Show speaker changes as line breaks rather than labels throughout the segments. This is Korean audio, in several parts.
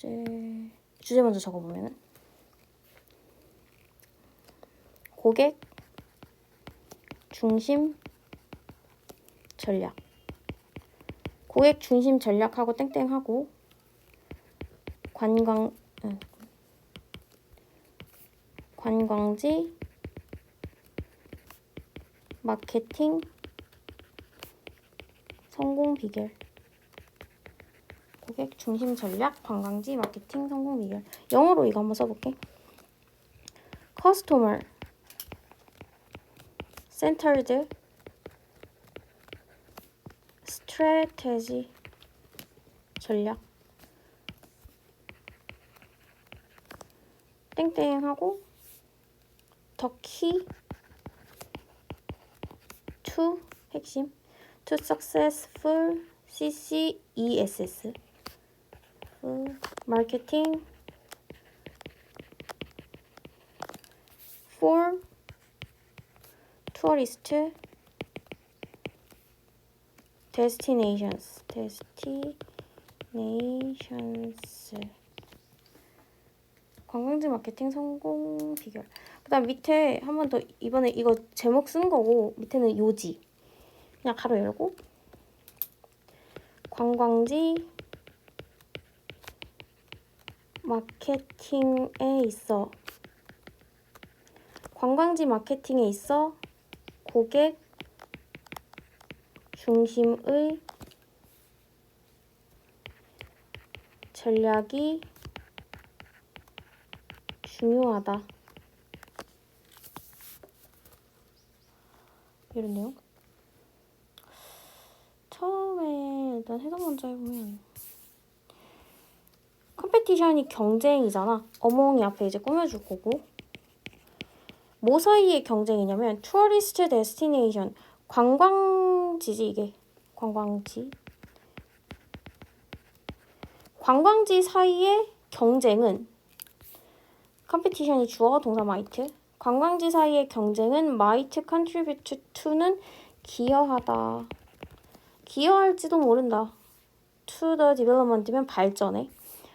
주제 주제 먼저 적어보면은. 고객 중심 전략. 고객 중심 전략하고 땡땡하고 관광 응. 관광지 마케팅 성공 비결 고객 중심 전략 관광지 마케팅 성공 비결 영어로 이거 한번 써볼게 customer centered strategy 전략 땡땡 하고 the key to 핵심 to successful CCESS marketing for tourist destinations destinations 관광지 마케팅 성공 비결 그다음 밑에 한 번 더 이번에 이거 제목 쓴 거고 밑에는 요지 그냥 가로 열고 관광지 마케팅에 있어 관광지 마케팅에 있어 고객 중심의 전략이 중요하다. 이런 내용. 처음에 일단 해석 먼저 해보면 컴페티션이 경쟁이잖아. 어몽이 앞에 이제 꾸며줄 거고. 뭐 사이의 경쟁이냐면 투어리스트 데스티네이션. 관광지지 이게. 관광지. 관광지 사이의 경쟁은 컴페티션이 주어 동사 마이트. 관광지 사이의 경쟁은 마이트 컨트리뷰트 투는 기여하다. 기여할지도 모른다. the development면 발전에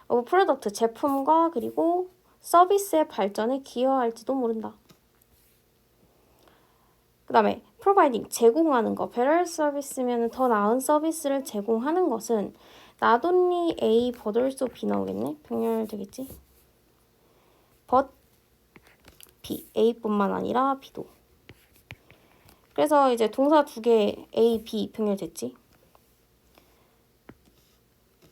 of product 제품과 그리고 서비스의 발전에 기여할지도 모른다. 그 다음에 providing 제공하는 거. better service면 더 나은 서비스를 제공하는 것은 not A but B 나오겠네? 병렬 되겠지? but B A뿐만 아니라 B도. 그래서 이제 동사 두 개 A, B 병렬 됐지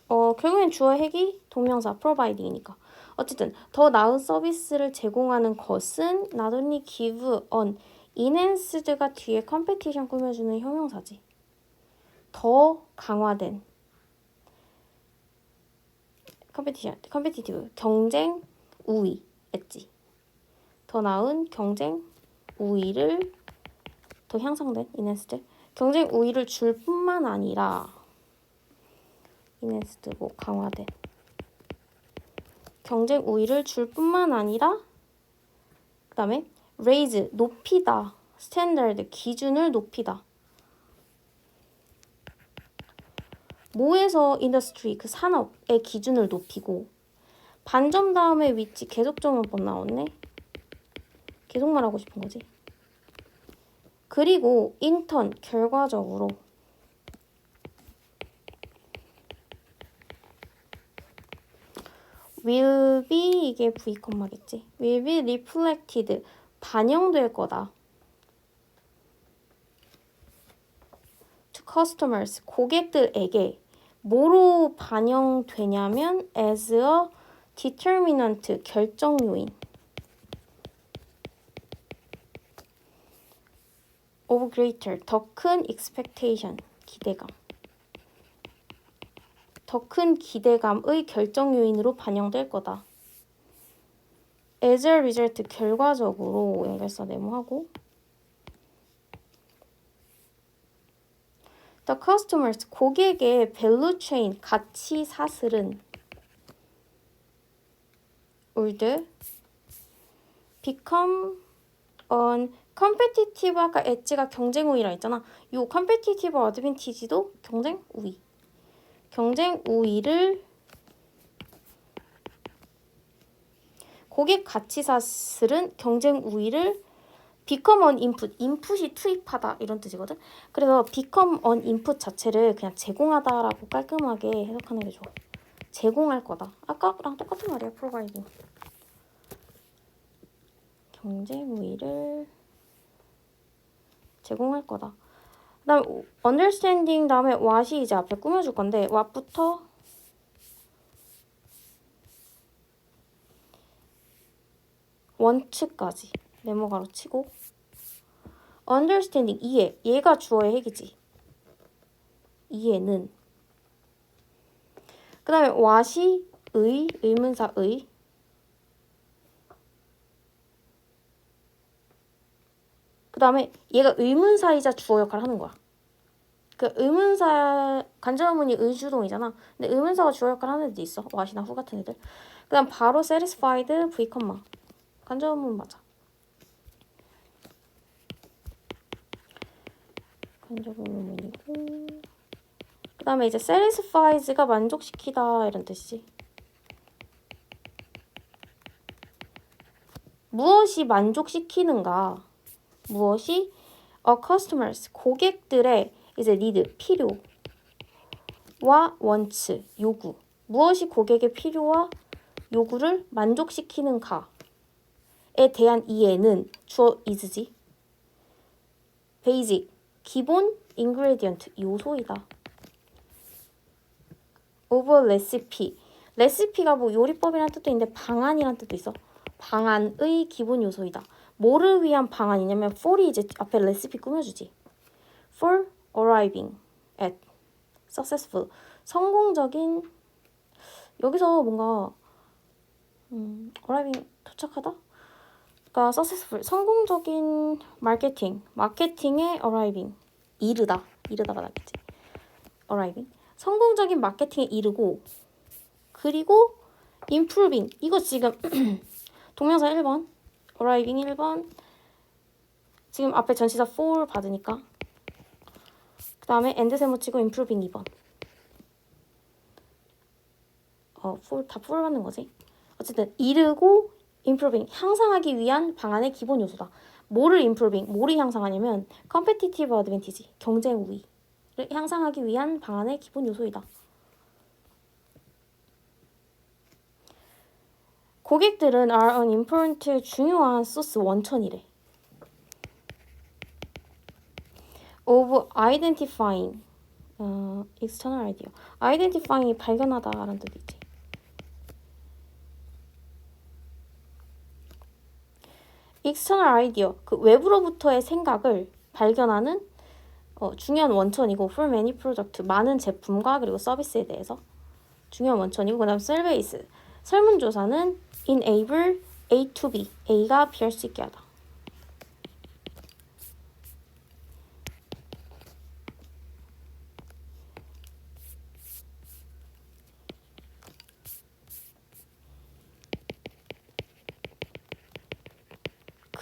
어 결국엔 주어 핵이 동명사 providing이니까 어쨌든 더 나은 서비스를 제공하는 것은 not only give on enhance드가 뒤에 컴페티션 꾸며주는 형용사지. 더 강화된 컴페티션, 컴페티티브 경쟁 우위 엣지. 더 나은 경쟁 우위를 더 향상된 enhanced 경쟁 우위를 줄 뿐만 아니라 뭐 강화된 경쟁 우위를 줄 뿐만 아니라 그 다음에 raise 높이다. standard 기준을 높이다. 뭐에서 industry 그 산업의 기준을 높이고 반점 다음에 위치 계속적용법 나왔네. 계속 말하고 싶은 거지. 그리고 인턴 결과적으로 will be 이게 V 콤마겠지 will be reflected 반영될 거다. to customers 고객들에게 뭐로 반영되냐면 as a determinant 결정 요인 of greater 더 큰 expectation 기대감 더 큰 기대감의 결정 요인으로 반영될 거다. as a result 결과적으로 연결사 네모하고 the customers 고객의 value chain 가치 사슬은 would become on competitive 아까 엣지가 경쟁 우위라 했잖아. 요 competitive advantage도 경쟁 우위. 경쟁 우위를 고객 가치사슬은 경쟁 우위를 become on input, input이 투입하다 이런 뜻이거든. 그래서 become on input 자체를 그냥 제공하다라고 깔끔하게 해석하는 게 좋아. 제공할 거다. 아까랑 똑같은 말이야, providing. 경쟁 우위를 제공할 거다. 그다음에 understanding 다음에 what이 이제 앞에 꾸며줄 건데 what부터? 원츠까지 네모가로 치고 understanding 이해 얘가 주어의 핵이지. 이해는. 그 다음에 what이 의 의문사 의 그 다음에 얘가 의문사이자 주어 역할을 하는 거야. 그 의문사 간접문이 의주동이잖아. 근데 의문사가 주어 역할을 하는 애도 있어. what이나 who 같은 애들. 그 다음 바로 satisfied v, 간접문 맞아. 간접문이고. 그 다음에 이제 satisfies가 만족시키다 이런 뜻이지. 무엇이 만족시키는가 무엇이 a customers 고객들의 이제 need 필요와 wants 요구 무엇이 고객의 필요와 요구를 만족시키는가에 대한 이해는 주어 is지 basic 기본 ingredient 요소이다. a recipe 레시피가 뭐 요리법이란 뜻도 있는데 방안이란 뜻도 있어. 방안의 기본 요소이다. 뭐를 위한 방안이냐면 for이 이제 앞에 레시피 꾸며주지. for arriving at successful. 성공적인 여기서 뭔가 음, arriving 도착하다? 그러니까 successful. 성공적인 마케팅 마케팅의 arriving. 이르다. 이르다가 낫겠지. arriving. 성공적인 마케팅에 이르고 그리고 improving. 이거 지금 동명사 1번 arriving 1번 지금 앞에 전치사 for 받으니까 그 다음에 end 세모 치고 improving 2번 어, for 다 for 받는 거지 어쨌든 이르고 improving 향상하기 위한 방안의 기본 요소다. 뭐를 improving, 뭐를 향상하냐면 competitive advantage, 경쟁 우위를 향상하기 위한 방안의 기본 요소이다. 고객들은 are an important 중요한 소스 원천이래. of identifying 어, external idea. identifying이 발견하다라는 뜻이지. external idea, 그 외부로부터의 생각을 발견하는 어, 중요한 원천이고 for many product, 많은 제품과 그리고 서비스에 대해서 중요한 원천이고 그 다음 surveys, 설문조사는 enable A to B, A가 B할 수 있게 하다.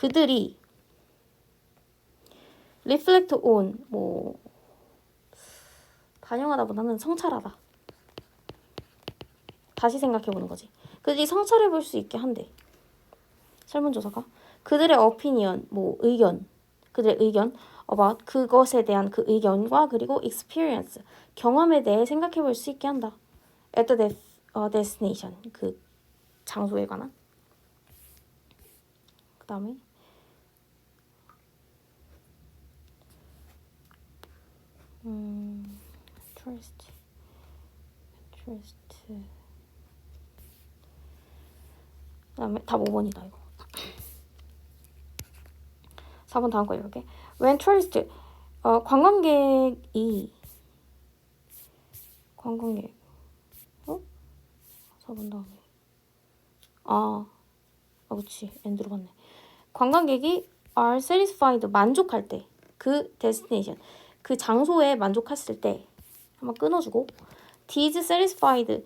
그들이 reflect on 뭐 반영하다보다는 성찰하다. 다시 생각해 보는 거지. 그들이 성찰해 볼 수 있게 한대. 설문조사가 그들의 opinion 뭐 의견 그들의 의견 about 그것에 대한 그 의견과 그리고 experience 경험에 대해 생각해 볼 수 있게 한다. at the de- 어, destination 그 장소에 관한 그 다음에 음, interest, interest. 그 다음에 답 5번이다 이거. 4번 다음 거 읽을게. When tourist, 어, 관광객이 관광객, 어? 4번 다음에. 아, 아, 그치. 엔드로 갔네. 관광객이 are satisfied, 만족할 때, 그 destination, 그 장소에 만족했을 때 한번 끊어주고 dissatisfied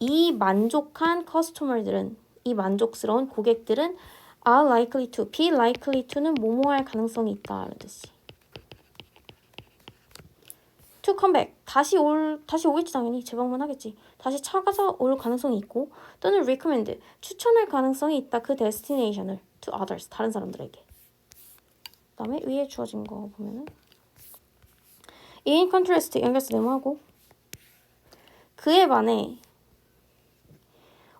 이 만족한 커스터머들은 이 만족스러운 고객들은 are likely to, be likely to는 뭐뭐할 가능성이 있다 뜻이. To come back. 다시 올 다시 오겠지 당연히. 재방문하겠지. 다시 찾아서 올 가능성이 있고 또는 recommend 추천할 가능성이 있다 그 destination을. To others. 다른 사람들에게. 그다음에 위에 주어진 거 보면은 in contrast 연결해서 네모하고 그에 반해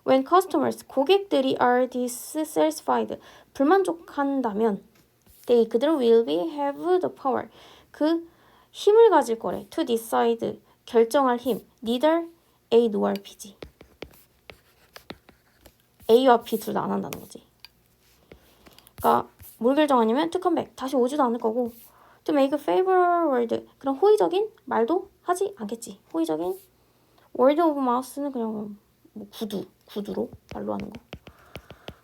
when customers 고객들이 are dissatisfied 불만족한다면 they 그들은 will be have the power 그 힘을 가질 거래 to decide 결정할 힘 neither A nor B지 A와 B 둘 다 안 한다는 거지 그러니까 뭘 결정하냐면 to come back 다시 오지도 않을 거고 to make a favorable word 그런 호의적인 말도 하지 않겠지 호의적인 word of mouth는 그냥 뭐 구두 구두로 말로 하는 거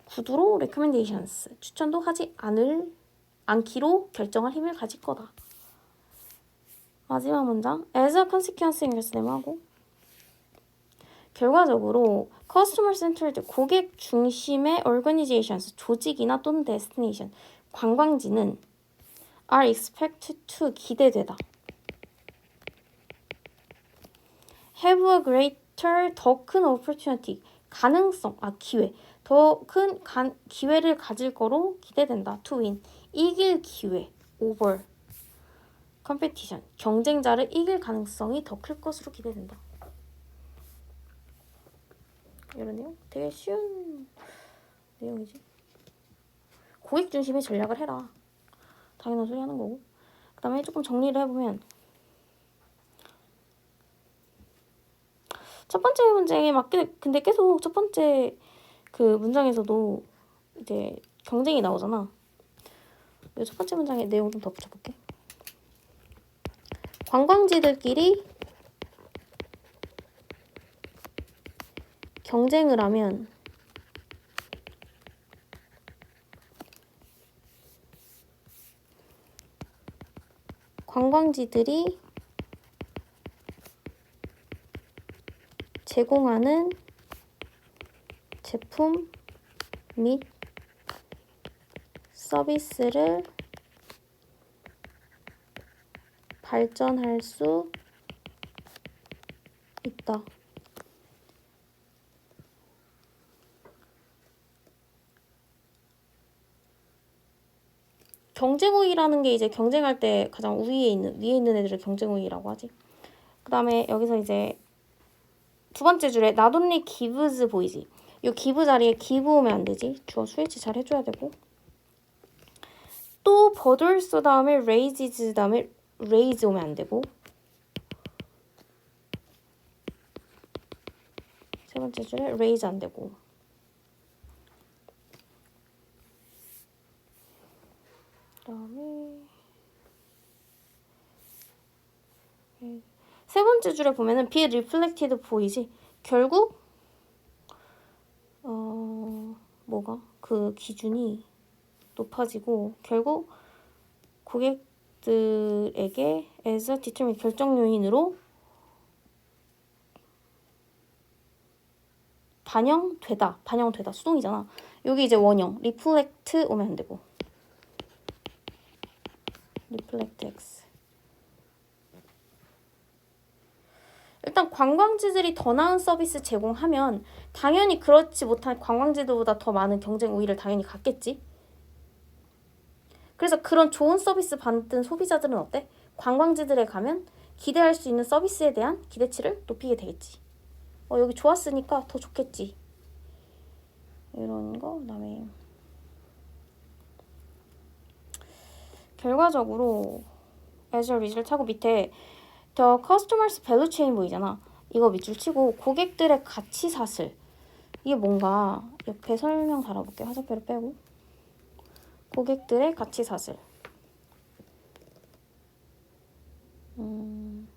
구두로 recommendations 추천도 하지 않을 않기로 결정할 힘을 가질 거다. 마지막 문장 as a consequence 네모하고 결과적으로 customer centered 고객 중심의 organizations 조직이나 또는 destination 관광지는 are expected to 기대되다. have a greater 더 큰 opportunity 가능성 아 기회 더 큰 기회를 가질 거로 기대된다. win 이길 기회 over competition 경쟁자를 이길 가능성이 더 클 것으로 기대된다. 이런 내용 되게 쉬운 내용이지. 고객 중심의 전략을 해라. 당연한 소리 하는 거고. 그 다음에 조금 정리를 해보면 첫 번째 문제에 맞게 근데 계속 첫 번째 그 문장에서도 이제 경쟁이 나오잖아. 이첫 번째 문장에 내용 좀 더 붙여볼게. 관광지들끼리 경쟁을 하면 관광지들이 제공하는 제품 및 서비스를 발전할 수 있다. 경쟁 우위라는 게 이제 경쟁할 때 가장 우위에 있는 위에 있는 애들을 경쟁 우위라고 하지. 그다음에 여기서 이제 두 번째 줄에 not only gives 보이지. 이 give 자리에 give 오면 안 되지. 주어 스위치 잘 해줘야 되고. 또 borders 다음에 raises 다음에 raise 오면 안 되고. 세 번째 줄에 raise 안 되고. 그다음에 세 번째 줄에 보면은 be reflected 보이지? 결국 어 뭐가? 그 기준이 높아지고 결국 고객들에게 as a determine 결정 요인으로 반영되다 반영되다. 수동이잖아. 여기 이제 원형. reflect 오면 안 되고. reflect x 일단 관광지들이 더 나은 서비스 제공하면 당연히 그렇지 못한 관광지들보다 더 많은 경쟁 우위를 당연히 갖겠지. 그래서 그런 좋은 서비스 받는 소비자들은 어때? 관광지들에 가면 기대할 수 있는 서비스에 대한 기대치를 높이게 되겠지. 어, 여기 좋았으니까 더 좋겠지. 이런 거, 그 다음에 결과적으로 as a result 하고 밑에 The Customers Value Chain 보이잖아. 이거 밑줄 치고 고객들의 가치 사슬. 이게 뭔가 옆에 설명 달아볼게. 화살표를 빼고. 고객들의 가치 사슬. 음.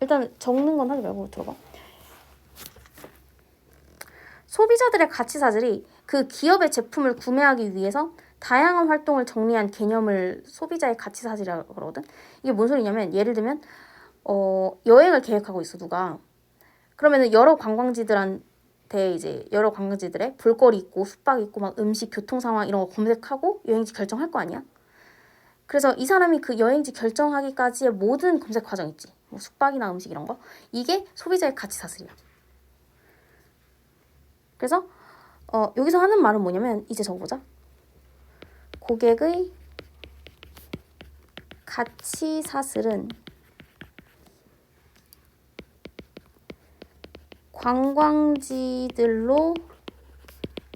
일단 적는 건 하지 말고 들어봐. 소비자들의 가치 사슬이 그 기업의 제품을 구매하기 위해서 다양한 활동을 정리한 개념을 소비자의 가치 사실이라고 그러거든. 이게 뭔 소리냐면 예를 들면 어, 여행을 계획하고 있어 누가. 그러면은 여러 관광지들한테 이제 여러 관광지들의 볼거리 있고 숙박 있고 막 음식 교통 상황 이런 거 검색하고 여행지 결정할 거 아니야. 그래서 이 사람이 그 여행지 결정하기까지의 모든 검색 과정 있지. 뭐 숙박이나 음식 이런 거. 이게 소비자의 가치 사슬이야. 그래서 어, 여기서 하는 말은 뭐냐면 이제 적어보자. 고객의 가치 사슬은 관광지들로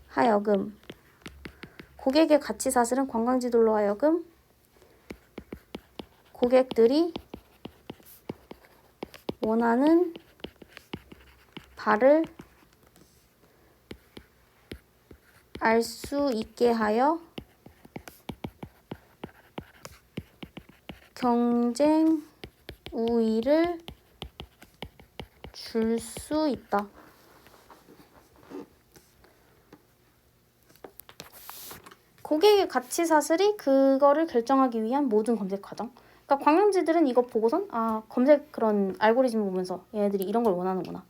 하여금 고객의 가치 사슬은 관광지들로 하여금 고객들이 원하는 바를 알 수 있게 하여 경쟁 우위를 줄 수 있다. 고객의 가치 사슬이 그거를 결정하기 위한 모든 검색 과정. 그러니까 관광지들은 이거 보고선 아 검색 그런 알고리즘 보면서 얘네들이 이런 걸 원하는구나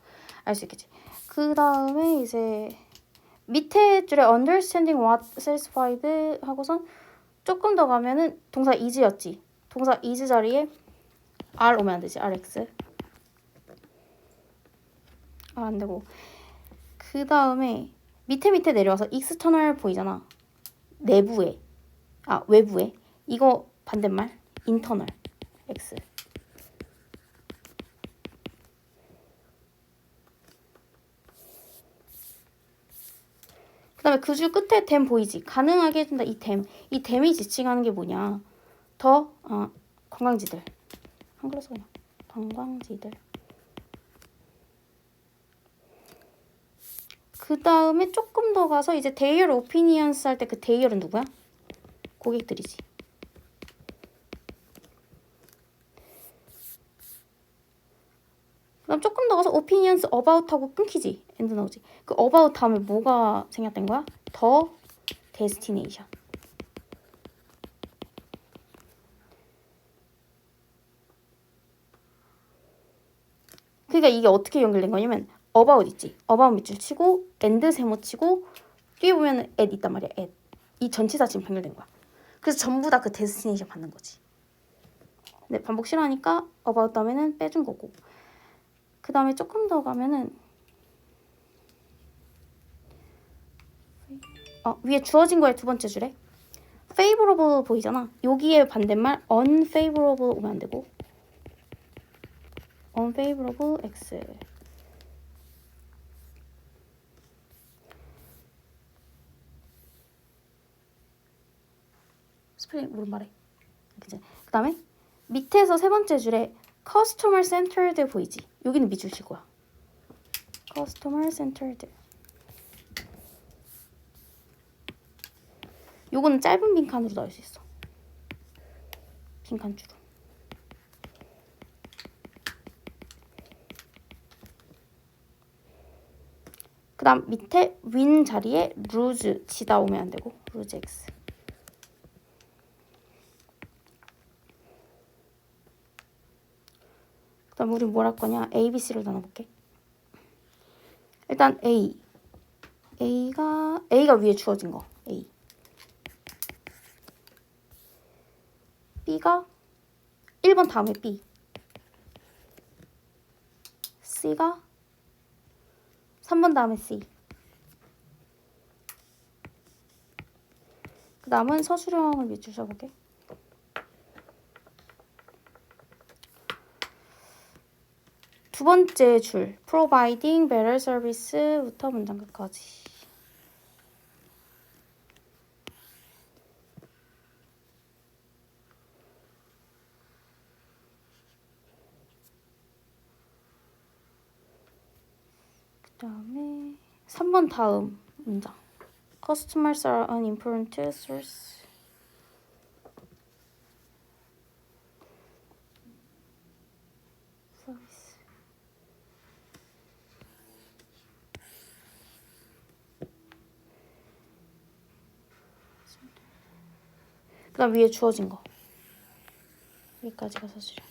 알 수 있겠지. 그 다음에 이제 밑에 줄에 understanding what satisfied 하고선 조금 더 가면은 동사 is였지. 동사 is 자리에 r 오면 안 되지. rx. 아, 안 되고. 그 다음에 밑에 밑에 내려와서 external 보이잖아. 내부에. 아, 외부에. 이거 반대말. internal. x. 그 다음에 그 줄 끝에 댐 보이지? 가능하게 해준다. 이 댐. 이 댐이 지칭하는 게 뭐냐. 더 어, 관광지들. 한글로 써 그냥. 관광지들. 그 다음에 조금 더 가서 이제 데이얼 오피니언스 할 때 그 데이얼은 누구야? 고객들이지. 그럼 조금 더 가서 opinions about 하고 끊기지. 엔드 나오지. 그 about 다음에 뭐가 생략된 거야? 더 destination. 그러니까 이게 어떻게 연결된 거냐면 about 있지. about 밑줄 치고 and 세모 치고 뒤에 보면 at 있단 말이야. at. 이 전치사 지금 연결된 거야. 그래서 전부 다그 destination 받는 거지. 네, 반복 싫어하니까 about 다음에는 빼준 거고. 그 다음에 조금 더 가면은 어, 위에 주어진 거에 두 번째 줄에 favorable 보이잖아. 여기에 반대말 unfavorable 오면 안 되고 unfavorable x 모르는 말해. 그지? 그 다음에 밑에서 세 번째 줄에 customer centered 보이지? 여기는 밑줄칠 거야. customer centered. 요거는 짧은 빈칸으로 넣을 수 있어. 빈칸 줄로. 그 다음 밑에 win 자리에 lose 지다 오면 안 되고 lose x. 그 다음 우리 뭘 할 거냐? A, B, C를 나눠볼게. 일단 A. A가 A가 위에 주어진 거. A. B가 1번 다음에 B. C가 3번 다음에 C. 그 다음은 서술형을 쳐볼게. 두 번째 줄 providing better service부터 문장 끝까지 그 다음에 3번 다음 문장 Customers are an important source service 그다음 위에 주어진 거 여기까지가 사실이야.